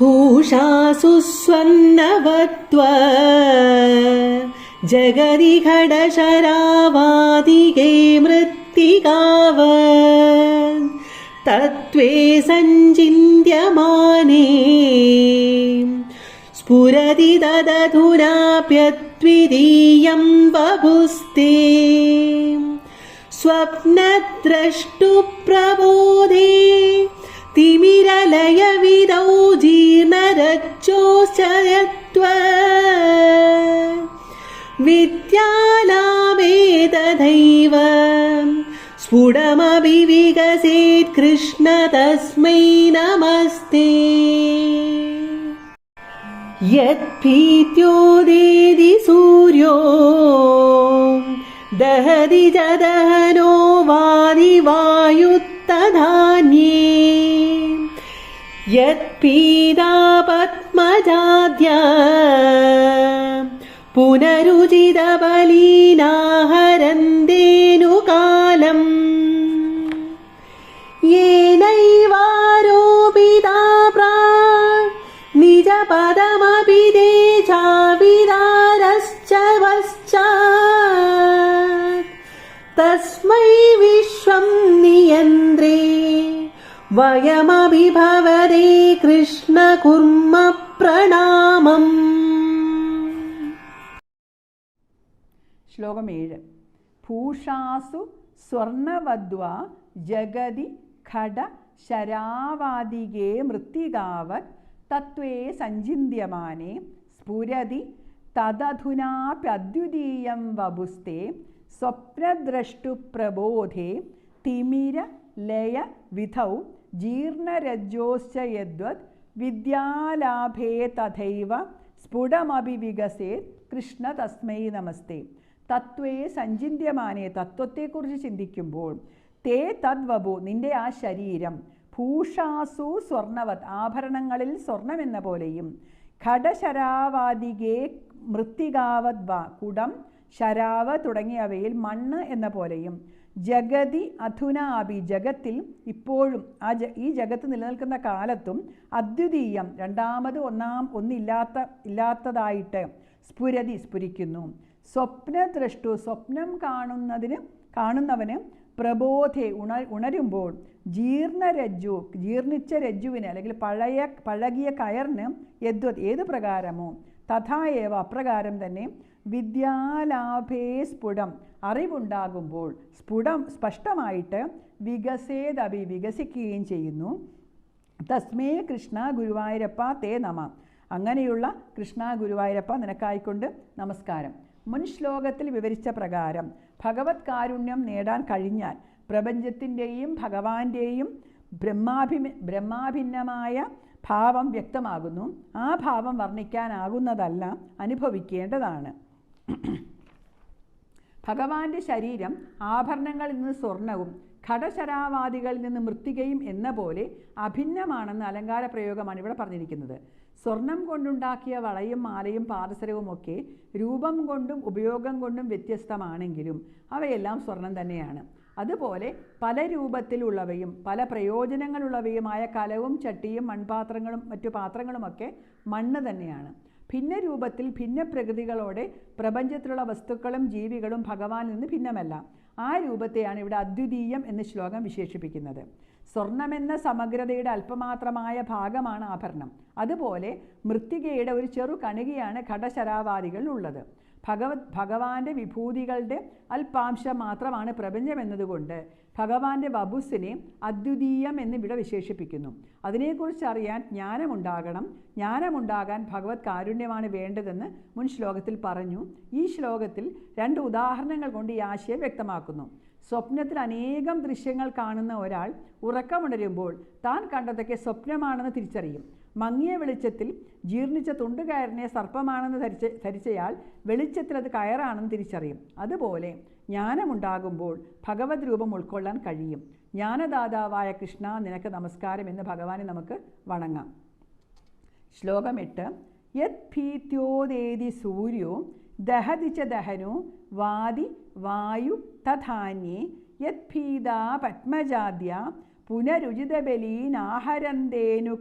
ഭൂഷാസുസ്വന്നവത്വ ജഗതിഘടശരാവാതികേ മൃത്തികാവ. തത്വേ സഞ്ചിന്യമാനേ സ്ഫുരതി തദധുനാപ്യദ്വിതീയം വപുസ്തേ. സ്വപ്നദ്രഷ്ടുപ്രബോധേ स्फुटमपि विकसेत् कृष्ण तस्मै नमस्ते यत्भीत्योदेति सूर्यो दहति च दहनो वादिवायुत्तधान्ये यत्पीता पद्मजाद्या पुनरुचितबलीनाहरन्तेनुकालम् निजपदमपि ते चाविदारश्च पश्चात् तस्मै विश्वं नियन्त्रे वयमपि भवते कृष्ण कुर्म പ്രണാമം ശ്ലോകം ഏഴ് ഭൂഷാസു സ്വർണവദ്വ ജഗതി ഖട ശരാവാദികേ മൃത്തികാവത് തത്വേ സഞ്ചിന്യമാനെ സ്ഫുരതി തദധുനാപ്യദ്വിതീയം വപുസ്തേ സ്വപ്നദ്രഷ്ടുപ്രബോധേ തിമിര ലയ വിധൗ ജീർണരജ്ജോശ്ച യദ്വത് വിദ്യാലാഭേ തഥൈവ സ്ഫുടമപി വികസേത് കൃഷ്ണ തസ്മൈ നമസ്തേ. തത്വേ സഞ്ചിന്യമാനെ തത്വത്തെക്കുറിച്ച് ചിന്തിക്കുമ്പോൾ തേ തദ്വപു നിന്റെ ആ ശരീരം ഭൂഷാസു സ്വർണവത് ആഭരണങ്ങളിൽ സ്വർണമെന്ന പോലെയും ഘടശരാവാദികേ മൃത്തികാവത് വ കുടം ശരാവ് തുടങ്ങിയവയിൽ മണ്ണ് എന്ന പോലെയും ജഗതി അധുനാഭി ജഗത്തിൽ ഇപ്പോഴും ആ ജ ഈ ജഗത്ത് നിലനിൽക്കുന്ന കാലത്തും അദ്വിതീയം രണ്ടാമത് ഒന്നാം ഒന്നില്ലാത്ത ഇല്ലാത്തതായിട്ട് സ്ഫുരതി സ്ഫുരിക്കുന്നു. സ്വപ്നദ്രഷ്ടു സ്വപ്നം കാണുന്നതിന് കാണുന്നവന് പ്രബോധെ ഉണ ഉണരുമ്പോൾ ജീർണരജ്ജു ജീർണിച്ച രജ്ജുവിന് അല്ലെങ്കിൽ പഴയ പഴകിയ കയറിന് യദ്വത് ഏത് പ്രകാരമോ തഥായേവ അപ്രകാരം തന്നെ വിദ്യാലാഭേ സ്ഫുടം അറിവുണ്ടാകുമ്പോൾ സ്ഫുടം സ്പഷ്ടമായിട്ട് വികസേതപി വികസിക്കുകയും ചെയ്യുന്നു. തസ്മേ കൃഷ്ണ ഗുരുവായൂരപ്പ തേ നമ. അങ്ങനെയുള്ള കൃഷ്ണ ഗുരുവായൂരപ്പ നിനക്കായിക്കൊണ്ട് നമസ്കാരം. മുൻ ശ്ലോകത്തിൽ വിവരിച്ച പ്രകാരം ഭഗവത് കാരുണ്യം നേടാൻ കഴിഞ്ഞാൽ പ്രപഞ്ചത്തിന്റെയും ഭഗവാന്റെയും ബ്രഹ്മാഭിമ ബ്രഹ്മാഭിന്നമായ ഭാവം വ്യക്തമാകുന്നു. ആ ഭാവം വർണിക്കാനാകുന്നതല്ല അനുഭവിക്കേണ്ടതാണ്. ഭഗവാന്റെ ശരീരം ആഭരണങ്ങളിൽ നിന്ന് സ്വർണവും ഘടശരാവാദികളിൽ നിന്ന് മൃത്തികയും എന്ന പോലെ അഭിന്നമാണെന്ന് അലങ്കാര പ്രയോഗമാണ് ഇവിടെ പറഞ്ഞിരിക്കുന്നത്. സ്വർണം കൊണ്ടുണ്ടാക്കിയ വളയും മാലയും പാദസരവും ഒക്കെ രൂപം കൊണ്ടും ഉപയോഗം കൊണ്ടും വ്യത്യസ്തമാണെങ്കിലും അവയെല്ലാം സ്വർണം തന്നെയാണ്. അതുപോലെ പല രൂപത്തിലുള്ളവയും പല പ്രയോജനങ്ങളുള്ളവയുമായ കലവും ചട്ടിയും മൺപാത്രങ്ങളും മറ്റു പാത്രങ്ങളുമൊക്കെ മണ്ണ് തന്നെയാണ്. ഭിന്ന രൂപത്തിൽ ഭിന്ന പ്രകൃതികളോടെ പ്രപഞ്ചത്തിലുള്ള വസ്തുക്കളും ജീവികളും ഭഗവാനിൽ നിന്ന് ഭിന്നമല്ല. ആ രൂപത്തെയാണ് ഇവിടെ അദ്വിതീയം എന്ന ശ്ലോകം വിശേഷിപ്പിക്കുന്നത്. സ്വർണമെന്ന സമഗ്രതയുടെ അല്പമാത്രമായ ഭാഗമാണ് ആഭരണം. അതുപോലെ മൃത്തികയുടെ ഒരു ചെറു കണികയാണ് ഘടശരാവാദികളിൽ ഉള്ളത്. ഭഗവത് ഭഗവാന്റെ വിഭൂതികളുടെ അല്പാംശം മാത്രമാണ് പ്രപഞ്ചം എന്നതുകൊണ്ട് ഭഗവാന്റെ വബുസിനെ അദ്വിതീയം എന്ന് ഇവിടെ വിശേഷിപ്പിക്കുന്നു. അതിനെക്കുറിച്ച് അറിയാൻ ജ്ഞാനമുണ്ടാകണം. ജ്ഞാനമുണ്ടാകാൻ ഭഗവത് കാരുണ്യമാണ് വേണ്ടതെന്ന് മുൻ ശ്ലോകത്തിൽ പറഞ്ഞു. ഈ ശ്ലോകത്തിൽ രണ്ട് ഉദാഹരണങ്ങൾ കൊണ്ട് ഈ ആശയം വ്യക്തമാക്കുന്നു. സ്വപ്നത്തിൽ അനേകം ദൃശ്യങ്ങൾ കാണുന്ന ഒരാൾ ഉറക്കമുണരുമ്പോൾ താൻ കണ്ടതൊക്കെ സ്വപ്നമാണെന്ന് തിരിച്ചറിയും. മങ്ങിയ വെളിച്ചത്തിൽ ജീർണിച്ച തുണ്ടുകയറിനെ സർപ്പമാണെന്ന് ധരിച്ച ധരിച്ചയാൾ വെളിച്ചത്തിൽ അത് കയറാണെന്ന് തിരിച്ചറിയും. അതുപോലെ ജ്ഞാനമുണ്ടാകുമ്പോൾ ഭഗവത് രൂപം ഉൾക്കൊള്ളാൻ കഴിയും. ജ്ഞാനദാതാവായ കൃഷ്ണ നിനക്ക് നമസ്കാരം എന്ന് ഭഗവാനെ നമുക്ക് വണങ്ങാം. ശ്ലോകം എട്ട്. യത് ഭീത്യോദേതി സൂര്യോ ദഹതി ച ദഹനോ വാതി വായു തഥാന്യേ. യത് ഭീതാ പത്മജാദ്യ പുനരുചിതബലീനാഹരന്തേനു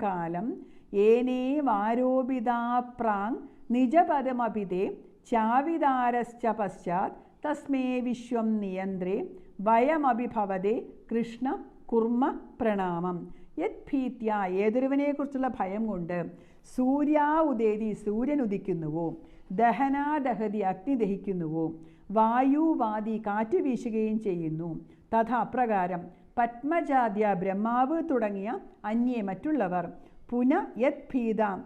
കാലം ഏനേ വാരോപിതാപ്രാങ് നിജപദമപിതേ ചാവിതാരശ്ച പശ്ചാത് തസ്മേ വിശ്വം നിയന്ത്രേ ഭയമഭിഭവതേ കൃഷ്ണ കുർമ്മ പ്രണാമം. യത് ഭീത്യ ഏതൊരുവനെക്കുറിച്ചുള്ള ഭയം കൊണ്ട് സൂര്യ ഉദേതി സൂര്യൻ ഉദിക്കുന്നുവോ? ദഹനാദഹതി അഗ്നി ദഹിക്കുന്നുവോ? വായുവാദി കാറ്റ് വീശുകയും ചെയ്യുന്നു. തഥാപ്രകാരം പത്മജാദ്യ ബ്രഹ്മാവ് തുടങ്ങിയ അന്യേ മറ്റുള്ളവർ. പുന യത് ഭീതാം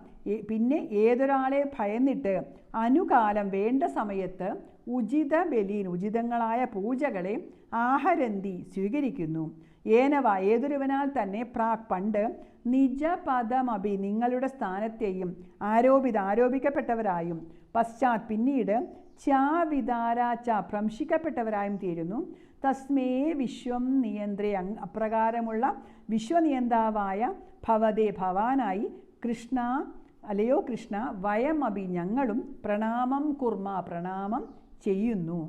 പിന്നെ ഏതൊരാളെ ഭയന്നിട്ട് അനുകാലം വേണ്ട സമയത്ത് ഉചിത ബലീൻ ഉചിതങ്ങളായ പൂജകളെ ആഹരന്തി സ്വീകരിക്കുന്നു. ഏനവ ഏതൊരുവനാൽ തന്നെ പ്രാക് പണ്ട് നിജപദമഭി നിങ്ങളുടെ സ്ഥാനത്തെയും ആരോപിത ആരോപിക്കപ്പെട്ടവരായും പശ്ചാത് പിന്നീട് ചാവിതാരാച്ച ഭ്രംശിക്കപ്പെട്ടവരായും തീരുന്നു. തസ്മേ വിശ്വം നിയന്ത്രയ അപ്രകാരമുള്ള വിശ്വനിയന്താവായ ഭവതേ ഭവാനായി കൃഷ്ണ അല്ലയോ കൃഷ്ണ വയമഭി ഞങ്ങളും പ്രണാമം കുർമ്മ പ്രണാമം ചെയ്യുന്നു.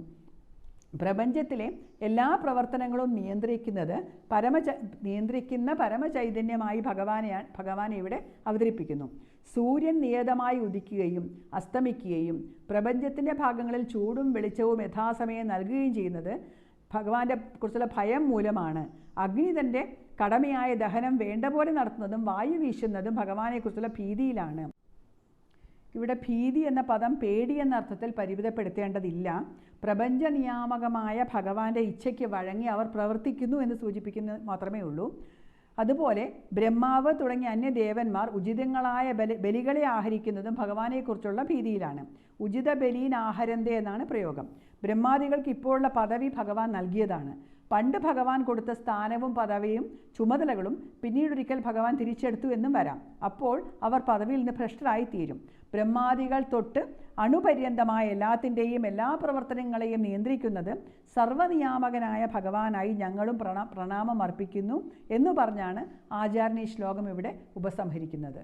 പ്രപഞ്ചത്തിലെ എല്ലാ പ്രവർത്തനങ്ങളും നിയന്ത്രിക്കുന്നത് പരമച നിയന്ത്രിക്കുന്ന പരമചൈതന്യമായി ഭഗവാനെയാണ് ഭഗവാനെ ഇവിടെ അവതരിപ്പിക്കുന്നു. സൂര്യൻ നിയതമായി ഉദിക്കുകയും അസ്തമിക്കുകയും പ്രപഞ്ചത്തിന്റെ ഭാഗങ്ങളിൽ ചൂടും വെളിച്ചവും യഥാസമയം നൽകുകയും ചെയ്യുന്നത് ഭഗവാന്റെ കുറിച്ചുള്ള ഭയം മൂലമാണ്. അഗ്നി തന്റെ കടമയായ ദഹനം വേണ്ട പോലെ നടത്തുന്നതും വായു വീശുന്നതും ഭഗവാനെക്കുറിച്ചുള്ള ഭീതിയിലാണ്. ഇവിടെ ഭീതി എന്ന പദം പേടി എന്ന അർത്ഥത്തിൽ പരിമിതപ്പെടുത്തേണ്ടതില്ല. പ്രപഞ്ച നിയാമകമായ ഭഗവാന്റെ ഇച്ഛയ്ക്ക് വഴങ്ങി അവർ പ്രവർത്തിക്കുന്നു എന്ന് സൂചിപ്പിക്കുന്നത് മാത്രമേ ഉള്ളൂ. അതുപോലെ ബ്രഹ്മാവ് തുടങ്ങിയ അന്യദേവന്മാർ ഉചിതങ്ങളായ ബലി ബലികളെ ആഹരിക്കുന്നതും ഭഗവാനെക്കുറിച്ചുള്ള ഭീതിയിലാണ്. ഉചിത ബലീൻ ആഹരന്തെ എന്നാണ് പ്രയോഗം. ബ്രഹ്മാദികൾക്ക് ഇപ്പോഴുള്ള പദവി ഭഗവാൻ നൽകിയതാണ്. പണ്ട് ഭഗവാൻ കൊടുത്ത സ്ഥാനവും പദവിയും ചുമതലകളും പിന്നീടൊരിക്കൽ ഭഗവാൻ തിരിച്ചെടുത്തു എന്നും വരാം. അപ്പോൾ അവർ പദവിയിൽ നിന്ന് ഭ്രഷ്ടരായി തീരും ബ്രഹ്മാദികൾ തൊട്ട് അണുപര്യന്തമായ എല്ലാത്തിന്റെയും എല്ലാ പ്രവർത്തനങ്ങളെയും നിയന്ത്രിക്കുന്നത് സർവനിയാമകനായ ഭഗവാനായി ഞങ്ങളും പ്രണ പ്രണാമം അർപ്പിക്കുന്നു എന്ന് പറഞ്ഞാണ് ആചാര്യൻ ഈ ശ്ലോകം ഇവിടെ ഉപസംഹരിക്കുന്നത്.